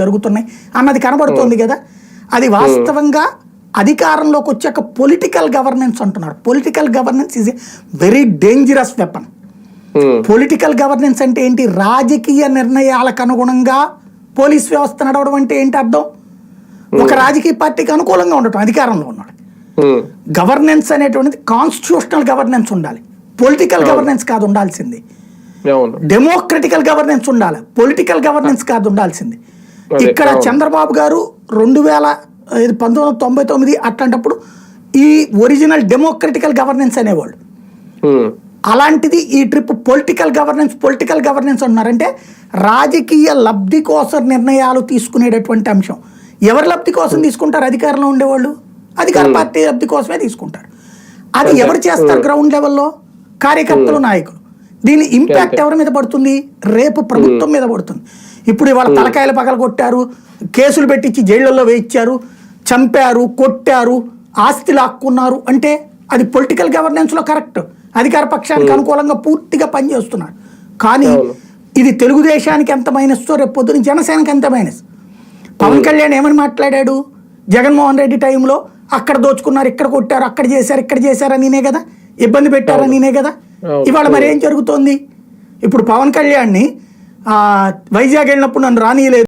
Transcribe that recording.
జరుగుతున్నాయి అన్నది కనబడుతోంది కదా. అది వాస్తవంగా అధికారంలోకి వచ్చాక పొలిటికల్ గవర్నెన్స్ అంటున్నారు political governance is a very dangerous weapon political governance అంటే ఏంటి? రాజకీయ నిర్ణయాలకు అనుగుణంగా పోలీస్ వ్యవస్థ నడవడం అంటే ఏంటి అర్థం? ఒక రాజకీయ పార్టీకి అనుకూలంగా ఉండటం అధికారంలో ఉన్నాడు. గవర్నెన్స్ అనేటువంటిది కాన్స్టిట్యూషనల్ గవర్నెన్స్ ఉండాలి. పొలిటికల్ గవర్నెన్స్ కాదు ఉండాల్సింది. డెమోక్రటికల్ గవర్నెన్స్ ఉండాలి. పొలిటికల్ గవర్నెన్స్ కాదు ఉండాల్సింది. ఇక్కడ. చంద్రబాబు గారు రెండు వేల పంతొమ్మిది వందల తొంభై తొమ్మిది అట్లాంటప్పుడు ఈ ఒరిజినల్ డెమోక్రటికల్ గవర్నెన్స్ అనేవాళ్ళు. అలాంటిది ఈ trip political governance political governance అన్నారంటే రాజకీయ లబ్ధి కోసం నిర్ణయాలు తీసుకునేటటువంటి అంశం. ఎవరి లబ్ధి కోసం తీసుకుంటారు? అధికారంలో ఉండేవాళ్ళు. అధికార పార్టీ లబ్ధి కోసమే తీసుకుంటారు. అది ఎవరు చేస్తారు గ్రౌండ్ లెవెల్లో? కార్యకర్తలు నాయకులు. దీని ఇంపాక్ట్ ఎవరి మీద పడుతుంది? రేపు ప్రభుత్వం మీద పడుతుంది. ఇప్పుడు ఇవాళ తలకాయలు పగల కొట్టారు కేసులు పెట్టించి జైళ్ళల్లో వేయించారు చంపారు కొట్టారు ఆస్తి లాక్కున్నారు అంటే అది పొలిటికల్ గవర్నెన్స్లో కరెక్ట్. అధికార పక్షానికి అనుకూలంగా పూర్తిగా పనిచేస్తున్నారు. కానీ. ఇది తెలుగుదేశానికి ఎంత మైనస్ రేపు పొద్దున జనసేనకి ఎంత మైనస్? పవన్ కళ్యాణ్ ఏమని మాట్లాడాడు? జగన్మోహన్ రెడ్డి టైంలో అక్కడ దోచుకున్నారు ఇక్కడ కొట్టారు అక్కడ చేశారు ఇక్కడ చేశారని నేనే కదా? ఇబ్బంది పెట్టారని నేనే కదా. ఇవాళ మరి ఏం జరుగుతోంది? ఇప్పుడు పవన్ కళ్యాణ్ని వైజాగ్ వెళ్ళినప్పుడు నన్ను రానియలేదు.